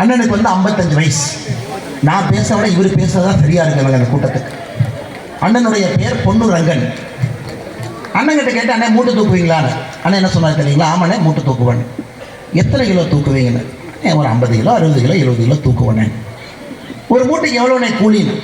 அண்ணனுக்கு வந்து ஐம்பத்தஞ்சு வயசு. நான் பேச விட இவர் பேசுறதான் சரியா இருக்கு அந்த கூட்டத்துக்கு. அண்ணனுடைய பேர் பொண்ணு ரங்கன் அண்ணன் கிட்ட கேட்டு அண்ணன் மூட்டை தூக்குவீங்களான்னு. ஆனால் என்ன சொன்னார் தெரியுங்களா? ஆமாண்ணே மூட்டை தூக்குவேன். எத்தனை கிலோ தூக்குவீங்கன்னு ஒரு ஐம்பது கிலோ அறுபது கிலோ எழுபது கிலோ தூக்குவேண்ணே. ஒரு மூட்டைக்கு எவ்வளோண்ணே கூலின்னு?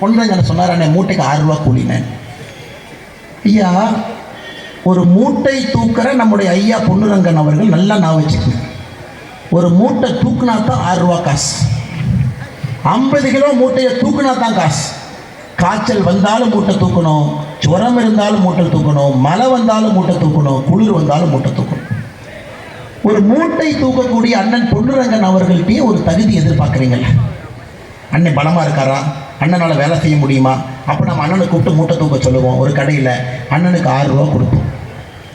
பொண்ணு என்ன சொன்னார் அண்ணே மூட்டைக்கு ஆறு ரூபா கூலினேன் ஐயா ஒரு மூட்டை தூக்குற நம்முடைய ஐயா பொன்னுரங்கன் அவர்கள் நல்லா நான் வச்சுக்கணும். ஒரு மூட்டை தூக்குனா தான் ஆறு ரூபா காசு. ஐம்பது கிலோ மூட்டையை தூக்குனா தான் காசு. காய்ச்சல் வந்தாலும் மூட்டை தூக்கணும் ஜுரம் இருந்தாலும் மூட்டை தூக்கணும் மழை வந்தாலும் மூட்டை தூக்கணும் குளிர் வந்தாலும் மூட்டை தூக்கணும். ஒரு மூட்டை தூக்கக்கூடிய அண்ணன் பொன்னுரங்கன் அவர்கள்ட்டே ஒரு தகுதி எதிர்பார்க்குறீங்கள? அண்ணன் பலமாக இருக்காரா? அண்ணனால் வேலை செய்ய முடியுமா? அப்போ நம்ம அண்ணனை கூப்பிட்டு மூட்டை தூக்க சொல்லுவோம். ஒரு கடையில் அண்ணனுக்கு ஆறு ரூபா கொடுப்போம்.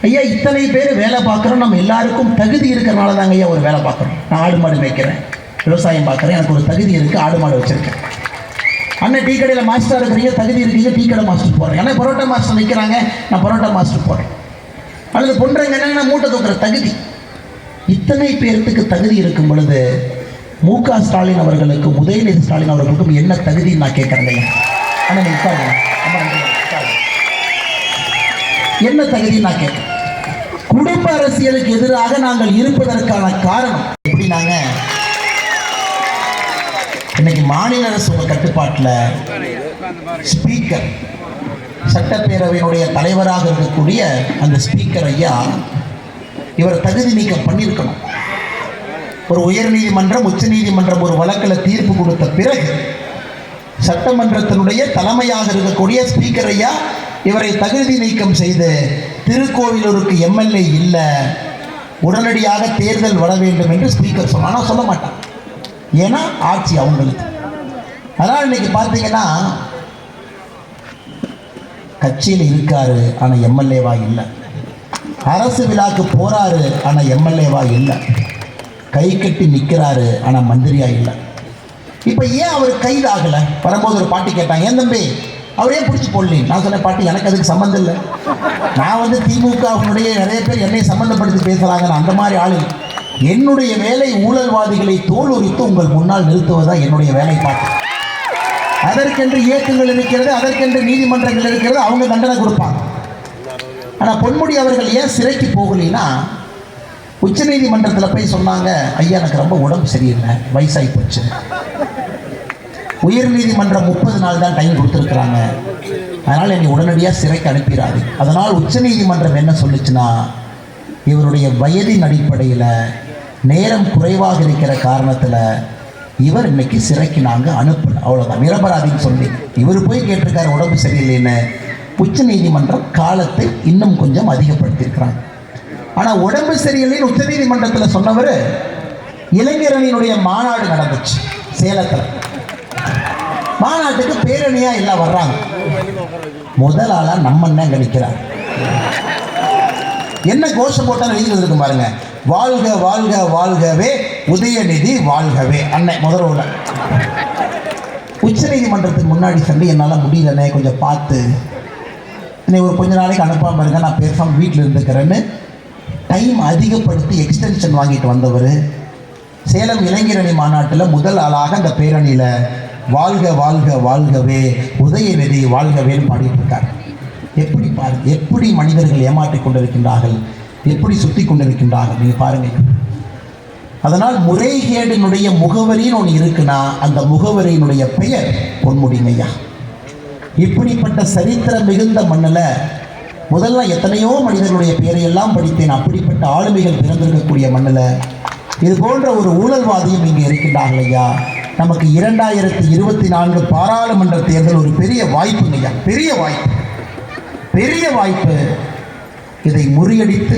ஐயா இத்தனை பேர் வேலை பார்க்குறோம். நம்ம எல்லாருக்கும் தகுதி இருக்கிறனால தாங்க ஐயா ஒரு வேலை பார்க்குறோம். நான் ஆடு மாடு மேய்க்கிறேன். விவசாயம் பார்க்குறேன். எனக்கு ஒரு தகுதி இருக்குது ஆடு மாடு வச்சுருக்கேன். அண்ணன் டீ கடையில் மாஸ்டர் இருக்கிறீங்க தகுதி இருக்கீங்க டீ கடை மாஸ்டர் போகிறேன் ஏன்னா பரோட்டா மாஸ்டர் நிற்கிறாங்க நான் பரோட்டா மாஸ்டர் போகிறேன் அல்லது பொண்ணுங்க என்ன நான் மூட்டை தூக்குற தகுதி. இத்தனை பேர்த்துக்கு தகுதி இருக்கும் பொழுது மு க ஸ்டாலின் அவர்களுக்கும் உதயநிதி ஸ்டாலின் அவர்களுக்கும் என்ன தகுதி நான் கேட்குறேங்க ஆனால் நீ என்ன தகுதி நான் கேட்குறேன்? குடும்ப அரசியலுக்கு எதிராக நாங்கள் இருப்பதற்கான காரணம் எப்படி நாங்கள் இன்னைக்கு மாநில அரசு உங்கள் கட்டுப்பாட்டில் ஸ்பீக்கர் சட்டப்பேரவையினுடைய தலைவராக இருக்கக்கூடிய அந்த ஸ்பீக்கர் ஐயா இவர் தகுதி நீக்கம் பண்ணியிருக்கணும். ஒரு உயர்நீதிமன்றம் உச்சநீதிமன்றம் ஒரு வழக்கில் தீர்ப்பு கொடுத்த பிறகு சட்டமன்றத்தினுடைய தலைமையாக இருக்கக்கூடிய ஸ்பீக்கர் ஐயா இவரை தகுதி நீக்கம் செய்து திருக்கோவிலூருக்கு எம்எல்ஏ இல்லை உடனடியாக தேர்தல் வர வேண்டும் என்று ஸ்பீக்கர் சொன்னால் ஆனால் சொல்ல மாட்டான். ஏன்னா ஆட்சி அவங்களுக்கு. அதனால் இன்னைக்கு பார்த்தீங்கன்னா கட்சியில் இருக்காரு ஆனால் எம்எல்ஏவா இல்லை. அரசு விழாக்கு போகிறாரு ஆனால் எம்எல்ஏவா இல்லை. கை கட்டி நிற்கிறாரு ஆனால் மந்திரியா இல்லை. இப்போ ஏன் அவர் கைது ஆகலை? வரும்போது ஒரு பாட்டி கேட்டாங்க ஏன் தம்பி அவரே பிடிச்சி போடலி? நான் சொன்ன பாட்டி எனக்கு அதுக்கு சம்மந்தம் இல்லை. நான் வந்து திமுகவினுடைய நிறைய பேர் என்னை சம்மந்தப்படுத்தி பேசுகிறாங்க நான் அந்த மாதிரி ஆளு என்னுடைய வேலை ஊழல்வாதிகளை தோல் உரித்து உங்கள் முன்னால் நிறுத்துவதா என்னுடைய வேலை பார்த்து அதற்கென்று இயக்கங்கள் இருக்கிறது அதற்கென்று நீதிமன்றங்கள் இருக்கிறது அவங்க தண்டனை கொடுப்பாங்க. ஆனால் பொன்முடி அவர்கள் ஏன் சிறைக்கு போகலைன்னா உச்சநீதிமன்றத்தில் போய் சொன்னாங்க ஐயா எனக்கு ரொம்ப உடம்பு சரியில்லை வயசாகி போச்சு. உயர் நீதிமன்றம் முப்பது நாள் தான் டைம் கொடுத்துருக்குறாங்க. அதனால் என்னை உடனடியாக சிறைக்கு அனுப்பிடாது அதனால் உச்சநீதிமன்றம் என்ன சொல்லுச்சுன்னா இவருடைய வயதின் அடிப்படையில் நேரம் குறைவாக இருக்கிற காரணத்தில் இவர் இன்னைக்கு சிறைக்கு நாங்கள் அனுப்பல. அவ்வளோதான் நிரபராதின்னு சொல்லி. இவர் போய் கேட்டிருக்காரு உடம்பு சரியில்லைன்னு. உச்சநீதிமன்றம் காலத்தை இன்னும் கொஞ்சம் அதிகப்படுத்தியிருக்கிறாங்க. ஆனால் உடம்பு சரியில்லைன்னு உச்சநீதிமன்றத்தில் சொன்னவர் இளைஞரணியினுடைய மாநாடு நடந்துச்சு சேலத்தில். மாநாட்டுக்கு பேரணியாக எல்லாம் வர்றாங்க. முதல் நம்ம அண்ணன் அங்கே நிற்கிறார் என்ன கோஷம் போட்டாலும் எழுதி இருக்கு பாருங்க. வாழ்க வாழ்க வாழ்கவே உதயநிதி வாழ்கவே. அன்னை முதல்வர் உச்ச நீதிமன்றத்துக்கு முன்னாடி சென்று என்னால் முடியலண்ணே கொஞ்சம் பார்த்து. என்னை ஒரு கொஞ்ச நாளைக்கு அனுப்பாமல் இருங்க நான் பேசாமல் வீட்டில் இருந்துக்கிறேன்னு. டைம் அதிகப்படுத்தி எக்ஸ்டென்ஷன் வாங்கிட்டு வந்தவர். சேலம் இளைஞரணி மாநாட்டில் முதல் ஆளாக அந்த பேரணியில் வாழ்க வாழ்க வாழ்கவே உதயநிதி வாழ்கவேன்னு பாடிட்டு இருக்கார். எப்படி பாரு எப்படி மனிதர்கள் ஏமாற்றிக் கொண்டிருக்கின்றார்கள்? எப்படி சுத்தி கொண்டிருக்கின்றார்கள் நீங்கள் பாருங்கள் அதனால் முறைகேடினுடைய முகவரின்னு ஒன்று இருக்குன்னா அந்த முகவரியினுடைய பெயர் பொன்முடிங்கய்யா இப்படிப்பட்ட சரித்திரம் மிகுந்த மண்ணில் முதல்ல எத்தனையோ மனிதர்களுடைய பெயரையெல்லாம் படித்தேன். அப்படிப்பட்ட ஆளுமைகள் பிறந்திருக்கக்கூடிய மண்ணில் இது போன்ற ஒரு ஊழல்வாதியும் இங்கே இருக்கின்றார்கள் ஐயா. நமக்கு இரண்டாயிரத்தி இருபத்தி நான்கு பாராளுமன்ற தேர்தல் ஒரு பெரிய வாய்ப்புங்க ஐயா. பெரிய வாய்ப்பு. பெரிய வாய்ப்பு. இதை முறியடித்து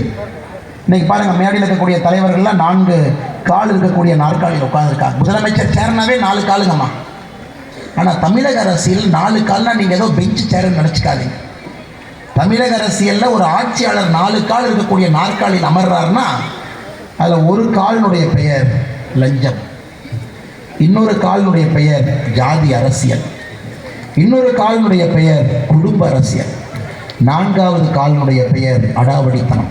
இன்னைக்கு பாருங்கள் மேடையில் இருக்கக்கூடிய தலைவர்கள்லாம் நான்கு கால் இருக்கக்கூடிய நாற்காலியில் உட்காந்துருக்காங்க முதலமைச்சர் சேரனாவே நாலு காலுங்கம்மா. ஆனால் தமிழக அரசியல் நாலு கால்னால் நீங்கள் ஏதோ பெஞ்சு சேரன்னு நினச்சிக்காதீங்க. தமிழக அரசியலில் ஒரு ஆட்சியாளர் நாலு கால் இருக்கக்கூடிய நாற்காலியில் அமர்றாருன்னா அதில் ஒரு காலினுடைய பெயர் லஞ்சம். இன்னொரு காலினுடைய பெயர் ஜாதி அரசியல். இன்னொரு காலினுடைய பெயர் குடும்ப அரசியல். நான்காவது காலினுடைய பெயர் அடாவடித்தனம்.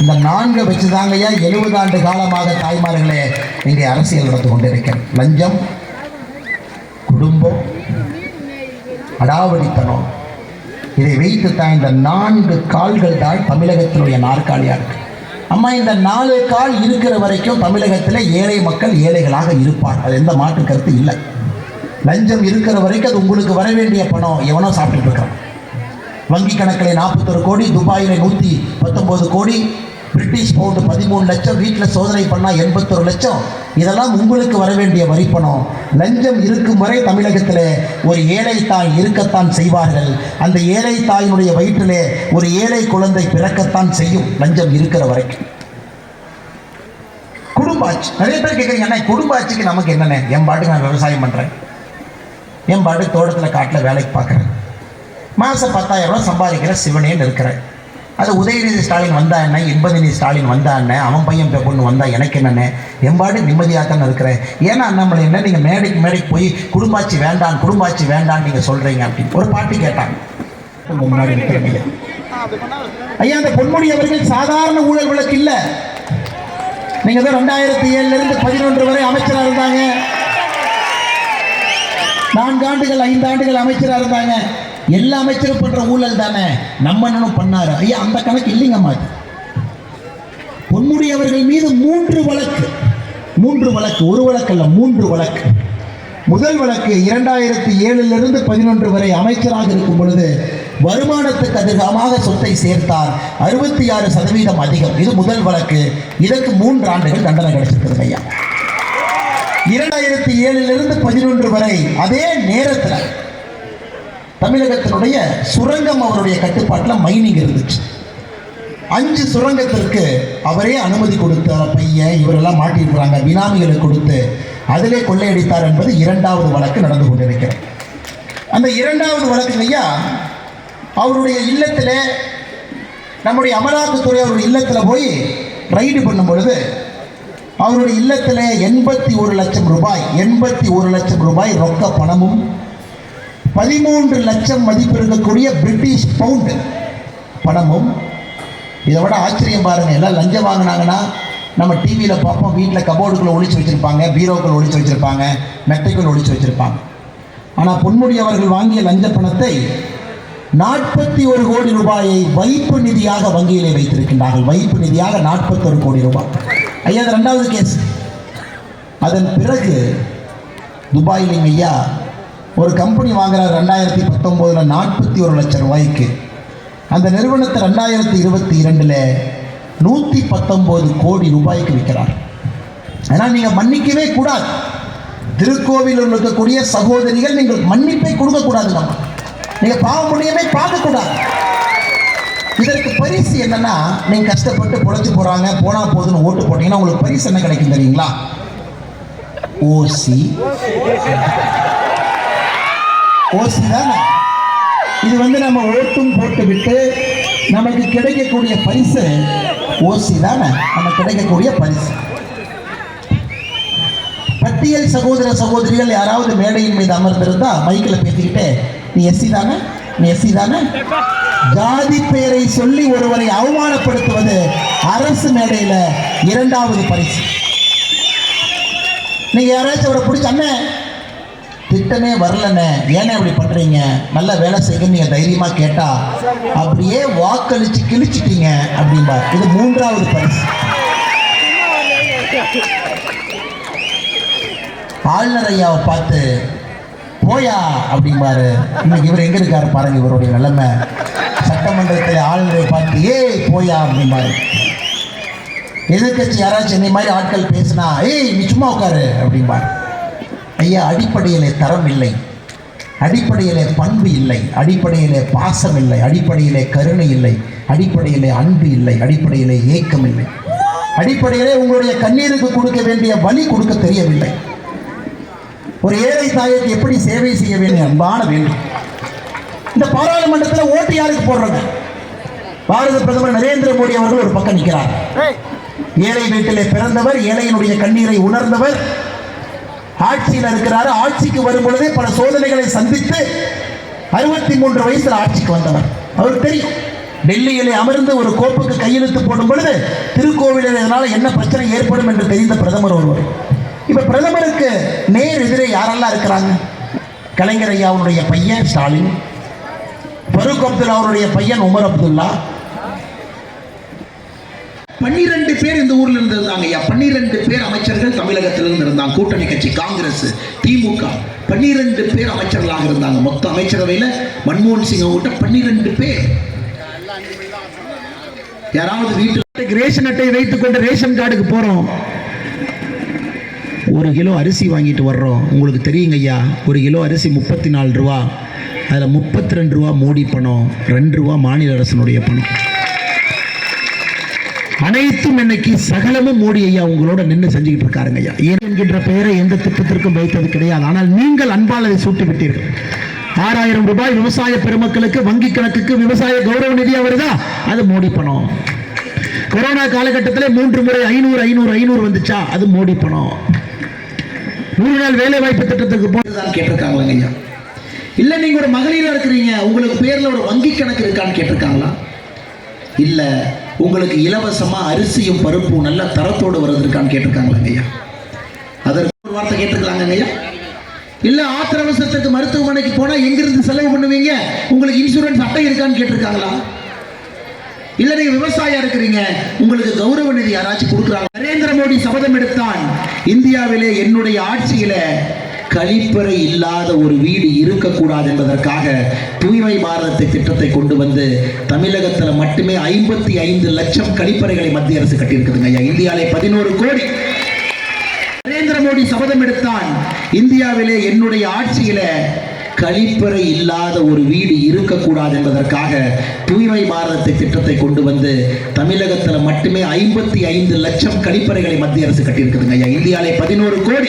இந்த நான்கை வச்சுதாங்கய்யா எழுபது ஆண்டு காலமாக தாய்மார்களே இங்கே அரசியல் நடந்து கொண்டிருக்கிறேன் லஞ்சம் குடும்பம் அடாவடித்தனம். இதை வைத்து தான் இந்த நான்கு கால்கள் தான் தமிழகத்தினுடைய நாற்காலியாக இருக்கு. அம்மா இந்த நாலு கால் இருக்கிற வரைக்கும் தமிழகத்தில் ஏழை மக்கள் ஏழைகளாக இருப்பார் அது எந்த மாற்று கருத்து இல்லை. லஞ்சம் இருக்கிற வரைக்கும் அது உங்களுக்கு வர வேண்டிய பணம் எவனோ சாப்பிட்டுட்டு இருக்கான். வங்கி கணக்கில் நாற்பத்தொரு கோடி துபாயில் நூற்றி பத்தொம்போது கோடி பிரிட்டிஷ் பவுண்டு பதிமூணு லட்சம் வீட்டில் சோதனை பண்ணால் எண்பத்தொரு லட்சம். இதெல்லாம் உங்களுக்கு வர வேண்டிய வரி பணம் லஞ்சம் இருக்கும் வரை தமிழகத்தில் ஒரு ஏழை தாய் இருக்கத்தான் செய்வார்கள். அந்த ஏழை தாயினுடைய வயிற்றிலே ஒரு ஏழை குழந்தை பிறக்கத்தான் செய்யும். லஞ்சம் இருக்கிற வரைக்கும். குடும்பாட்சி நிறைய பேர் கேட்குறீங்க அண்ணா நமக்கு என்னென்ன என் பாட்டுக்கு நான் விவசாயம் பண்ணுறேன் என் பாட்டு தோட்டத்தில் காட்டில் வேலைக்கு பார்க்குறேன் மாதம் பத்தாயிரம் ரூபாய் சம்பாதிக்கிற சிவனேன்னு இருக்கிறேன் அது உதயநிதி ஸ்டாலின் வந்தா என்ன? எண்பதினி ஸ்டாலின் வந்தா என்ன? அவன் பையன் பொண்ணு வந்தா எனக்கு என்னென்ன? எம்பாடு நிம்மதியாக தானே இருக்கிறேன் ஏன்னா அண்ணாமலை என்ன? நீங்கள் மேடைக்கு மேடைக்கு போய் குடும்பாட்சி வேண்டாம் குடும்பாட்சி வேண்டாம் நீங்கள் சொல்கிறீங்க அப்படின்னு. ஒரு பாட்டு கேட்டாங்க. முன்னாடி ஐயா. அந்த பொன்முடி அவர்கள் சாதாரண ஊழல் விளக்கு இல்லை. நீங்க தான் ரெண்டாயிரத்தி ஏழுல இருந்து பதினொன்று வரை அமைச்சராக இருந்தாங்க. நான்கு ஆண்டுகள் ஐந்து ஆண்டுகள் அமைச்சராக இருந்தாங்க. எல்லா அமைச்சரும் பண்ற ஊழல் தானே? நம்ம பண்ணாரு. ஐயா அந்த கணக்கு இல்லைங்கம்மா இது. பொன்முடி அவர்கள் மீது மூன்று வழக்கு. மூன்று வழக்கு. ஒரு வழக்கு அல்ல மூன்று வழக்கு. முதல் வழக்கு இரண்டாயிரத்தி ஏழிலிருந்து பதினொன்று வரை அமைச்சராக இருக்கும் பொழுது வருமானத்துக்கு அதிகமாக சொத்தை சேர்த்தார். அறுபத்தி ஆறு சதவீதம் அதிகம். இது முதல் வழக்கு. இதற்கு மூன்று ஆண்டுகள் தண்டனை கிடைச்சிருக்கிறது ஐயா. இரண்டாயிரத்தி ஏழிலிருந்து பதினொன்று வரை அதே நேரத்தில் தமிழகத்தினுடைய சுரங்கம் அவருடைய கட்டுப்பாட்டில் மைனிங் இருந்துச்சு. அஞ்சு சுரங்கத்திற்கு அவரே அனுமதி கொடுத்தார் பையன் இவரெல்லாம் மாட்டியிருக்கிறாங்க வினாமிகளை கொடுத்து அதிலே கொள்ளையடித்தார் என்பது இரண்டாவது வழக்கு நடந்து கொண்டிருக்கிறது. அந்த இரண்டாவது வழக்கு அவருடைய இல்லத்தில் நம்முடைய அமலாக்கத்துறை அவருடைய இல்லத்தில் போய் ரைடு பண்ணும் பொழுது அவருடைய இல்லத்தில் எண்பத்தி ஒரு லட்சம் ரூபாய் எண்பத்தி ஒரு லட்சம் ரூபாய் ரொக்க பணமும் பதிமூன்று லட்சம் மதிப்பு இருக்கக்கூடிய பிரிட்டிஷ் பவுண்டு பணமும் இதை விட ஆச்சரியம் பாருங்க எல்லாம் லஞ்சம் வாங்கினாங்கன்னா நம்ம டிவியில் பார்ப்போம் வீட்டில் கபோர்டுக்குள்ளே ஒழிச்சு வச்சுருப்பாங்க பீரோக்குள்ள ஒழிச்சு வச்சுருப்பாங்க மெத்தைக்குள் ஒழிச்சு வச்சுருப்பாங்க. ஆனால் பொன்முடி அவர்கள் வாங்கிய லஞ்ச பணத்தை நாற்பத்தி ஒரு கோடி ரூபாயை வைப்பு நிதியாக வங்கியிலே வைத்திருக்கின்றார்கள். வைப்பு நிதியாக நாற்பத்தொரு கோடி ரூபாய். ஐயா ரெண்டாவது கேஸ் அதன் பிறகு துபாயிலிங்க ஐயா ஒரு கம்பெனி வாங்குறார் ரெண்டாயிரத்தி பத்தொம்போதில் நாற்பத்தி ஒரு லட்சம் ரூபாய்க்கு. அந்த நிறுவனத்தை ரெண்டாயிரத்தி இருபத்தி இரண்டில் நூற்றி பத்தொம்போது கோடி ரூபாய்க்கு விற்கிறார். ஆனால் நீங்கள் மன்னிக்கவே கூடாது. திருக்கோவிலூரில் இருக்கக்கூடிய சகோதரிகள் நீங்கள் மன்னிப்பை கொடுக்கக்கூடாது நம்ம நீங்கள் பாவ புண்ணியமே பார்க்கக்கூடாது. இதற்கு பரிசு என்னன்னா நீங்க கஷ்டப்பட்டு பொழைச்சு போறாங்க போனா போதுன்னு ஓட்டு போட்டீங்கன்னா உங்களுக்கு பரிசு என்ன கிடைக்கும் தெரியுங்களா? ஓசி ஓசி தானே இது வந்து நம்ம ஓட்டும் போட்டு விட்டு நமக்கு கிடைக்கக்கூடிய பரிசு ஓசி தானே? நமக்கு கிடைக்கக்கூடிய பரிசு. பட்டியல் சகோதர சகோதரிகள் யாராவது மேடையின் மீது அமர்ந்திருந்தா மைக்கில் பேசிக்கிட்டு நீ எஸ்சி தானே? நீ எஸ்சி தானே? ஜாதி பெயரை சொல்லி ஒருவரை அவமானப்படுத்துவது அரசு மேடையில் இரண்டாவது பரிசு. நீங்க யாராச்சும் அவரை பிடிச்ச அண்ணன் திட்டமே வரலண்ணே. ஏனே அப்படி பண்றீங்க? நல்ல வேலை செய்ய நீங்கள் தைரியமா கேட்டா. அப்படியே வாக்களிச்சு கிழிச்சிட்டீங்க அப்படின்பா இது மூன்றாவது பரிசு. ஆளுநர் ஐயாவை பார்த்து போயா அப்படிம்பாரு. இன்னைக்கு இவர் எங்க இருக்காரு பாருங்க இவருடைய நிலைமை. சட்டமன்றத்தில் ஆளுநரை பார்த்து ஏய் போயா அப்படிம்பாரு. எதிர்கட்சி யாராச்சும் என்னை மாதிரி ஆட்கள் பேசினா ஏய் நீ சும்மா உட்காரு அப்படிம்பாரு. ஐயா அடிப்படையிலே தரம் இல்லை. அடிப்படையிலே பண்பு இல்லை. அடிப்படையிலே பாசம் இல்லை. அடிப்படையிலே கருணை இல்லை. அடிப்படையிலே அன்பு இல்லை. அடிப்படையிலே ஏக்கம் இல்லை. அடிப்படையிலே உங்களுடைய கண்ணீருக்கு கொடுக்க வேண்டிய வழி கொடுக்க தெரியவில்லை. ஒரு ஏழை தாய்க்கு எப்படி சேவை செய்ய வேண்டும்? அன்பான வேண்டும். இந்த பாராளுமன்றத்தில் ஓட்டு யாருக்கு போடுறாங்க பாரத பிரதமர் நரேந்திர மோடி அவர்கள் ஒரு பக்கம் நிற்கிறார். ஏழை வீட்டிலே பிறந்தவர் ஏழையினுடைய கண்ணீரை உணர்ந்தவர் ஆட்சியில் இருக்கிறாரு. ஆட்சிக்கு வரும் பொழுதே பல சோதனைகளை சந்தித்து அறுபத்தி மூன்று வயசுல ஆட்சிக்கு வந்தவர். அவருக்கு தெரியும். டெல்லியிலே அமர்ந்து ஒரு கோப்புக்கு கையெழுத்து போடும் பொழுது திருக்கோவிலில் இதனால் என்ன பிரச்சனை ஏற்படும் என்று தெரிந்த பிரதமர் ஒருவர். இப்போ பிரதமருக்கு நேர் எதிரே யாரெல்லாம் இருக்கிறாங்க? கலைஞர் ஐயாவுடைய பையன் ஸ்டாலின் ஃபருக் அப்துல்லா அவருடைய பையன் உமர் அப்துல்லா பன்னிரண்டு பேர் இந்த ஊர்ல இருந்து இருந்தாங்க ஐயா. பன்னிரண்டு பேர் அமைச்சர்கள் தமிழகத்திலிருந்து இருந்தாங்க கூட்டணி கட்சி காங்கிரஸ் திமுக. பன்னிரண்டு பேர் அமைச்சர்களாக இருந்தாங்க. மொத்த அமைச்சரவையில் மன்மோகன் சிங் அவங்ககிட்ட பன்னிரண்டு பேர். யாராவது வீட்டுக்கு ரேஷன் அட்டை வைத்துக் கொண்டு ரேஷன் கார்டுக்கு போறோம். ஒரு கிலோ அரிசி வாங்கிட்டு வர்றோம். உங்களுக்கு தெரியுங்க ஐயா. ஒரு கிலோ அரிசி முப்பத்தி நாலு ரூபா. அதில் முப்பத்தி ரெண்டு ரூபா மோடி பணம் ரெண்டு ரூபா மாநில அரசனுடைய பணம். அனைத்தும் இன்னைக்கு சகலமும் மோடி ஐயா உங்களோட நின்று செஞ்சுக்கிட்டு இருக்காருங்க ஐயா. ஏன் என்கின்ற பெயரை எந்த திட்டத்திற்கும் வைத்தது கிடையாது. ஆனால் நீங்கள் அன்பால் அதை சூட்டி விட்டீர்கள். ஆறாயிரம் ரூபாய் விவசாய பெருமக்களுக்கு வங்கி கணக்குக்கு விவசாய கௌரவ நிதியா வருதா அது மோடி பணம். கொரோனா காலகட்டத்தில் மூன்று முறை ஐநூறு ஐநூறு ஐநூறு வந்துச்சா? அது மோடி பணம். நூறு நாள் வேலை வாய்ப்பு திட்டத்துக்கு போனதான் கேட்டிருக்காங்களாங்க ஐயா. இல்ல நீங்க ஒரு மகளிராக இருக்கிறீங்க. உங்களுக்கு பேர்ல ஒரு வங்கி கணக்கு இருக்கான்னு கேட்டிருக்காங்களா? இல்ல. உங்களுக்கு இலவசமாக அரிசியும் பருப்பும் நல்ல தரத்தோடு வருவதற்கான்னு கேட்டிருக்காங்களா ஐயா? அதற்கு ஒரு வார்த்தை கேட்டிருக்கலாங்க ஐயா? இல்லை ஆத்திர அவசரத்துக்கு மருத்துவமனைக்கு போனால் எங்கிருந்து செலவு பண்ணுவீங்க? உங்களுக்கு இன்சூரன்ஸ் அட்டை இருக்கான்னு கேட்டிருக்காங்களா? இல்லை நீங்கள் விவசாயியா இருக்கிறீங்க. உங்களுக்கு கௌரவ நிதி யாராச்சும் கொடுக்குறாங்க நரேந்திர மோடி சபதம் எடுத்தான். இந்தியாவிலே என்னுடைய ஆட்சியில கழிப்பறை இல்லாத ஒரு வீடு இருக்கக்கூடாது என்பதற்காக தூய்மை பாரத திட்டத்தை கொண்டு வந்து தமிழகத்துல மட்டுமே ஐம்பத்தி ஐந்து லட்சம் கழிப்பறைகளை மத்திய அரசு கட்டியிருக்குதுங்க ஐயா. இந்தியாவிலே பதினோரு கோடி. நரேந்திர மோடி சபதம் எடுத்தான். இந்தியாவிலே என்னுடைய ஆட்சியில கழிப்பறை இல்லாத ஒரு வீடு இருக்கக்கூடாது என்பதற்காக தூய்மை பாரதத்தை திட்டத்தை கொண்டு வந்து தமிழகத்துல மட்டுமே ஐம்பத்தி ஐந்து லட்சம் கழிப்பறைகளை மத்திய அரசு கட்டியிருக்குதுங்க ஐயா. இந்தியாவிலே பதினோரு கோடி.